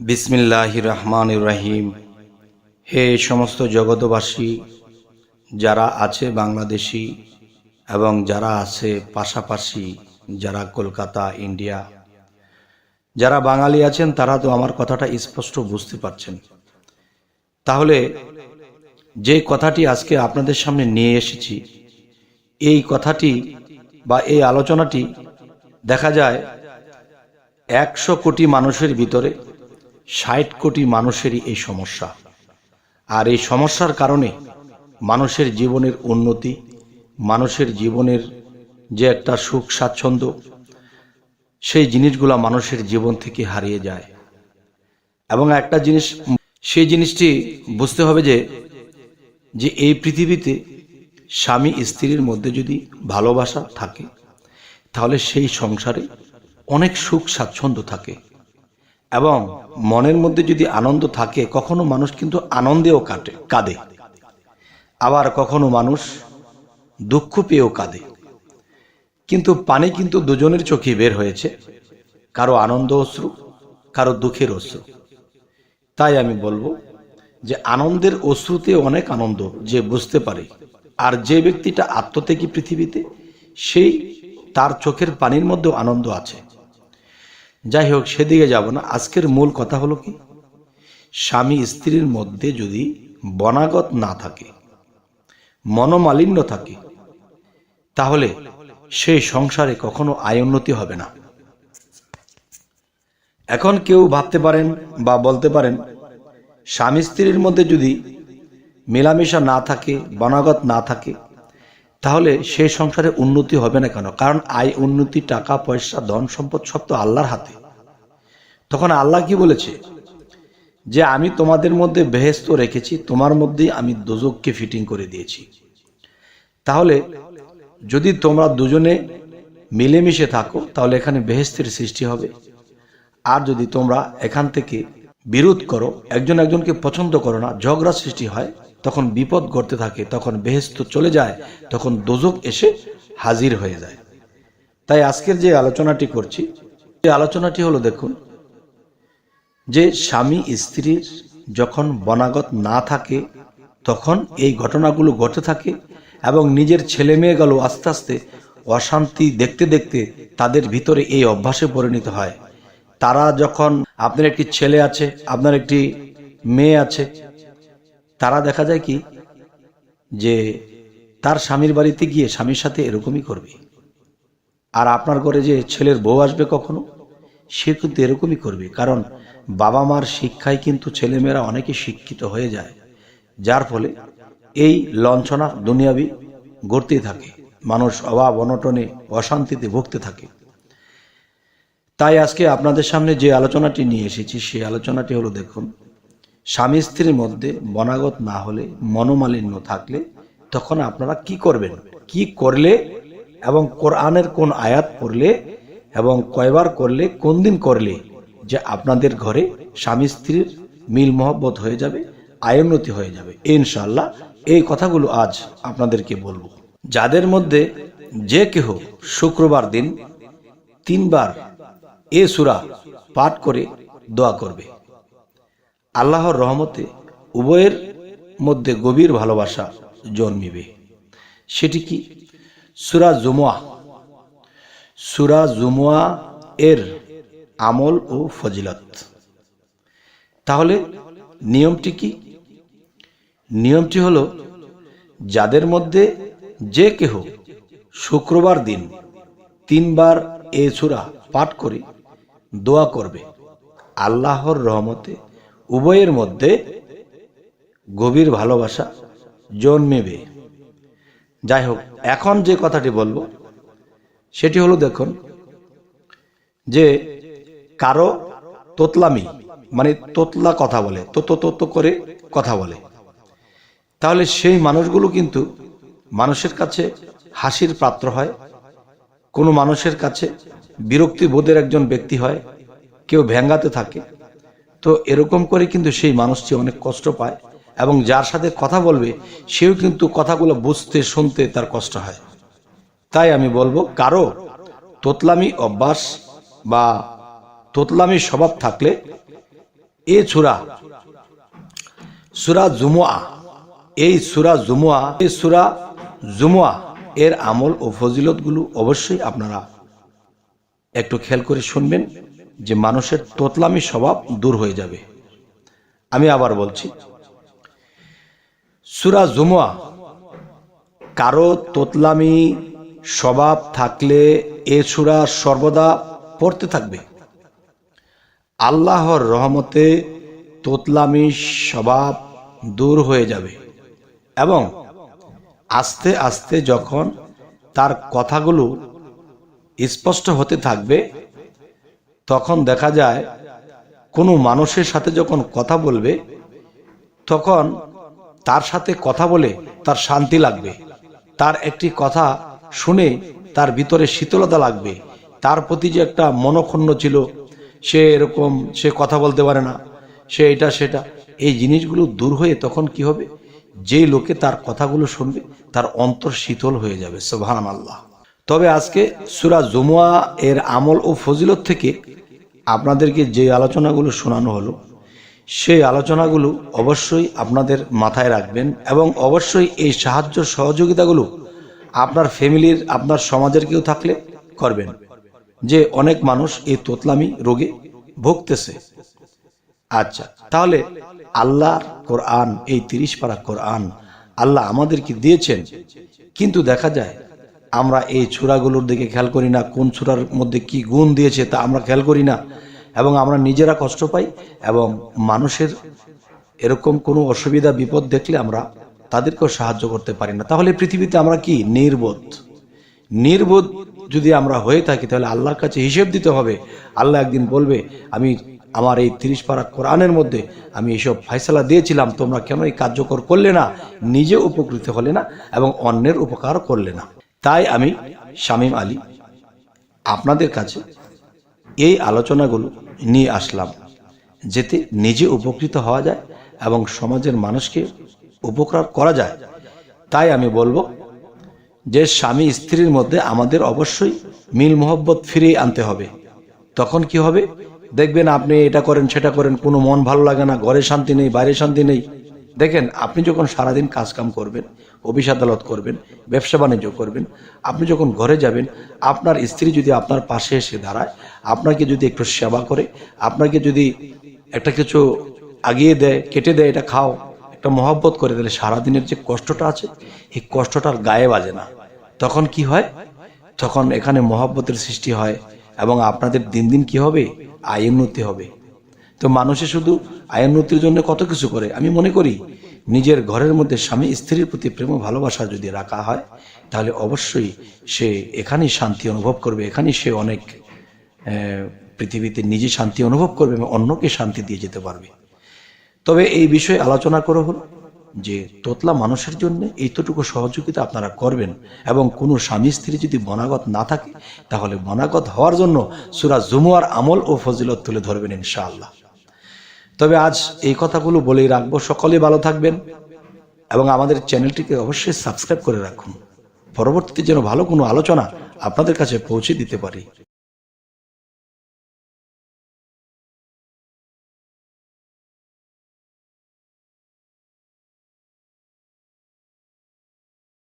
বিসমিল্লাহ রহমান রাহিম। হে সমস্ত জগতবাসী যারা আছে বাংলাদেশি এবং যারা আছে পাশাপাশি, যারা কলকাতা, ইন্ডিয়া, যারা বাঙালি আছেন, তারা তো আমার কথাটা স্পষ্ট বুঝতে পারছেন। তাহলে, যে কথাটি আজকে আপনাদের সামনে নিয়ে এসেছি, এই কথাটি বা এই আলোচনাটি দেখা যায় একশো কোটি মানুষের ভিতরে ষাট কোটি মানুষেরই এই সমস্যা। আর এই সমস্যার কারণে মানুষের জীবনের উন্নতি, মানুষের জীবনের যে একটা সুখ স্বাচ্ছন্দ্য, সেই জিনিসগুলো মানুষের জীবন থেকে হারিয়ে যায়। এবং একটা জিনিস, সেই জিনিসটি বুঝতে হবে যে যে এই পৃথিবীতে স্বামী স্ত্রীর মধ্যে যদি ভালোবাসা থাকে, তাহলে সেই সংসারে অনেক সুখ স্বাচ্ছন্দ্য থাকে। এবং মনের মধ্যে যদি আনন্দ থাকে, কখনো মানুষ কিন্তু আনন্দেও কাটে, কাঁদে। আবার কখনো মানুষ দুঃখ পেয়েও কাঁদে। কিন্তু পানি কিন্তু দুজনের চোখে বের হয়েছে। কারও আনন্দ অশ্রু, কারও দুঃখের অশ্রু। তাই আমি বলব যে আনন্দের অশ্রুতে অনেক আনন্দ যে বুঝতে পারে। আর যে ব্যক্তিটা আত্মত্যাগী পৃথিবীতে, সেই তার চোখের পানির মধ্যেও আনন্দ আছে। যাই হোক সেদিকে যাব না। আজকের মূল কথা হলো কি? স্বামী স্ত্রীর মধ্যে যদি বনাগত না থাকে, মনোমালিন্য থাকে, তাহলে সেই সংসারে কখনো আয় উন্নতি হবে না। এখন কেউ ভাবতে পারেন বা বলতে পারেন, স্বামী স্ত্রীর মধ্যে যদি মেলামেশা না থাকে, বনাগত না থাকে তাহলে সেই সংসারে উন্নতি হবে না কেন? কারণ আয়, উন্নতি, টাকা, পয়সা, ধন সম্পদ সব তো আল্লাহর হাতে। তখন আল্লাহ কি বলেছে? যে আমি তোমাদের মধ্যে বেহেস্ত রেখেছি, তোমার মধ্যেই আমি দোজককে ফিটিং করে দিয়েছি। তাহলে যদি তোমরা দুজনে মিলেমিশে থাকো, তাহলে এখানে বেহেস্তের সৃষ্টি হবে। আর যদি তোমরা এখান থেকে বিরোধ করো, একজন একজনকে পছন্দ করো না ঝগড়া সৃষ্টি হয় তখন বিপদ ঘটতে থাকে, তখন বেহেস্ত চলে যায়, তখন দোজক এসে হাজির হয়ে যায়। তাই আজকের যে আলোচনাটি করছি, এই আলোচনাটি হলো দেখুন, যে স্বামী স্ত্রীর যখন বনাগত না থাকে, তখন এই ঘটনাগুলো ঘটে থাকে এবং নিজের ছেলে মেয়েগুলো আস্তে আস্তে অশান্তি দেখতে দেখতে তাদের ভিতরে এই অভ্যাসে পরিণত হয়। তারা যখন, আপনার একটি ছেলে আছে, আপনার একটি মেয়ে আছে তারা দেখা যায় কি? যে তার স্বামীর বাড়িতে গিয়ে স্বামীর সাথে এরকমই করবে। আর আপনার ঘরে যে ছেলের বউ আসবে কখনো? সে কিন্তু এরকমই করবে। কারণ বাবা মার শিক্ষায় কিন্তু ছেলেমেয়েরা অনেকে শিক্ষিত হয়ে যায়। যার ফলে এই লঞ্ছনা দুনিয়াবি গড়তেই থাকে। মানুষ অভাব, অনটনে, অশান্তিতে ভুগতে থাকে। তাই আজকে আপনাদের সামনে যে আলোচনাটি নিয়ে এসেছি, সেই আলোচনাটি হলো দেখুন স্বামী স্ত্রীর মধ্যে বনাগত না হলে, মনোমালিন্য থাকলে তখন আপনারা কি করবেন? কি করলে এবং কোরআনের কোন আয়াত পড়লে এবং কয়বার করলে, কোন দিন করলে যে আপনাদের ঘরে স্বামী স্ত্রীর মিল মহব্বত হয়ে যাবে, আয়োন্নতি হয়ে যাবে? ইনশাল্লাহ এই কথাগুলো আজ আপনাদেরকে বলব। যাদের মধ্যে যে কেহ শুক্রবার দিন তিনবার এ সুরা পাঠ করে দোয়া করবে আল্লাহর রহমতে উভয়ের মধ্যে গভীর ভালোবাসা জন্মিবে। সেটি কি? সুরা জুমুয়া। সুরা জুমুয়া এর আমল ও ফজিলত। তাহলে নিয়মটি কি? নিয়মটি হলো, যাদের মধ্যে যে কেহ শুক্রবার দিন তিনবার এ সুরা পাঠ করে দোয়া করবে, আল্লাহর রহমতে উভয়ের মধ্যে গভীর ভালোবাসা জন্মেবে। যাই হোক এখন যে কথাটি বলব, সেটি হলো দেখুন যে কারও তোতলামি মানে তোতলা কথা বলে, তো তো করে কথা বলে। তাহলে সেই মানুষগুলো কিন্তু মানুষের কাছে হাসির পাত্র হয়, কোনো মানুষের কাছে বিরক্তি বোধের একজন ব্যক্তি হয়, কেউ ভেঙ্গাতে থাকে তো এরকম করে কিন্তু সেই মানুষটি অনেক কষ্ট পায় এবং যার সাথে কথা বলবে, সেও কিন্তু কথাগুলো বুঝতে, শুনতে তার কষ্ট হয়। তাই আমি বলব, কারও তোতলামি অভ্যাস বা তোতলামি স্বভাব থাকলে এ সুরা সুরা জুমুয়া, এই সুরা জুমুয়া, এই সুরা জুমুয়া এর আমল ও ফজিলতগুলো অবশ্যই আপনারা একটু খেয়াল করে শুনবেন। যে মানুষের তোতলামি স্বভাব দূর হয়ে যাবে। আমি আবার বলছি, সুরা জুমুয়া, কারও তোতলামি স্বভাব থাকলে এ সুরা সর্বদা পড়তে থাকবে। আল্লাহর রহমতে তোতলামি স্বভাব দূর হয়ে যাবে এবং আস্তে আস্তে যখন তার কথাগুলো স্পষ্ট হতে থাকবে তখন দেখা যায়, কোনো মানুষের সাথে যখন কথা বলবে, তখন তার সাথে কথা বলে তার শান্তি লাগবে। তার একটি কথা শুনে তার ভিতরে শীতলতা লাগবে। তার প্রতি যে একটা মনক্ষুণ্ণ ছিল, সে এরকম, সে কথা বলতে পারে না, সে এটা, সেটা। এই জিনিসগুলো দূর হয়ে তখন কি হবে? যে লোকে তার কথাগুলো শুনবে, তার অন্তর শীতল হয়ে যাবে সোভান আল্লাহ তবে আজকে সুরা জুমুয়া এর আমল ও ফজিলত থেকে আপনাদেরকে যে আলোচনাগুলো শোনানো হলো, সেই আলোচনাগুলো অবশ্যই আপনাদের মাথায় রাখবেন এবং অবশ্যই এই সাহায্য সহযোগিতাগুলো আপনার ফ্যামিলির, আপনার সমাজের কেউ থাকলে করবেন যে অনেক মানুষ এই তোতলামি রোগে ভুগতেছে। আচ্ছা তাহলে আল্লাহর কোরআন, এই তিরিশ পারা কোরআন আল্লাহ আমাদেরকে দিয়েছেন, কিন্তু দেখা যায় আমরা এই ছুরাগুলোর দিকে খেয়াল করি না, কোন ছুরার মধ্যে কি গুণ দিয়েছে তা আমরা খেয়াল করি না। এবং আমরা নিজেরা কষ্ট পাই এবং মানুষের এরকম কোনো অসুবিধা, বিপদ দেখলে আমরা তাদেরকেও সাহায্য করতে পারি না। তাহলে পৃথিবীতে আমরা কি? নির্বোধ। নির্বোধ যদি আমরা হয়ে থাকি, তাহলে আল্লাহর কাছে হিসেব দিতে হবে। আল্লাহ একদিন বলবে, আমি আমার এই তিরিশ পারা কোরআনের মধ্যে আমি এইসব ফাইসলা দিয়েছিলাম, তোমরা কেন এই কার্যকর করলে না? নিজে উপকৃত হলে না এবং অন্যের উপকার করলে না। তাই আমি শামীম আলী আপনাদের কাছে এই আলোচনাগুলো নিয়ে আসলাম, যেতে নিজে উপকৃত হওয়া যায় এবং সমাজের মানুষকে উপকার করা যায়। তাই আমি বলব যে স্বামী স্ত্রীর মধ্যে আমাদের অবশ্যই মিল মোহব্বত ফিরিয়ে আনতে হবে। তখন কি হবে? দেখবেন আপনি এটা করেন, সেটা করেন, কোনো মন ভালো লাগে না, ঘরে শান্তি নেই, বাইরে শান্তি নেই। দেখেন, আপনি যখন সারাদিন কাজকাম করবেন, অফিস আদালত করবেন, ব্যবসা বাণিজ্য করবেন, আপনি যখন ঘরে যাবেন, আপনার স্ত্রী যদি আপনার পাশে এসে দাঁড়ায়, আপনাকে যদি একটু সেবা করে, আপনাকে যদি একটা কিছু আগিয়ে দেয়, কেটে দেয়, এটা খাও, একটা মহব্বত করে দিলে সারাদিনের যে কষ্টটা আছে, এই কষ্টটার গায়ে বাজে না। তখন কি হয়? তখন এখানে মহব্বতের সৃষ্টি হয় এবং আপনাদের দিন দিন কি হবে? আয় উন্নতি হবে। তো মানুষে শুধু আয় উন্নতির জন্য কত কিছু করে? আমি মনে করি নিজের ঘরের মধ্যে স্বামী স্ত্রীর প্রতি প্রেম ভালোবাসা যদি রাখা হয়, তাহলে অবশ্যই সে এখানেই শান্তি অনুভব করবে, এখানেই সে অনেক পৃথিবীতে নিজে শান্তি অনুভব করবে এবং অন্যকে শান্তি দিয়ে যেতে পারবে। তবে এই বিষয়ে আলোচনা করা হলো যে তোতলা মানুষের জন্য এইতটুকু সহযোগিতা আপনারা করবেন এবং কোনো স্বামী স্ত্রী যদি বনাগত না থাকে, তাহলে বনাগত হওয়ার জন্য সুরা জুমুয়ার আমল ও ফজিলত তুলে ধরবেন ইনশাআল্লাহ। তবে আজ এই কথাগুলো বলেই রাখব। সকলে ভালো থাকবেন এবং আমাদের চ্যানেলটিকে অবশ্যই সাবস্ক্রাইব করে রাখুন। পরবর্তীতে যেন ভালো কোনো আলোচনা আপনাদের কাছে পৌঁছে দিতে পারি।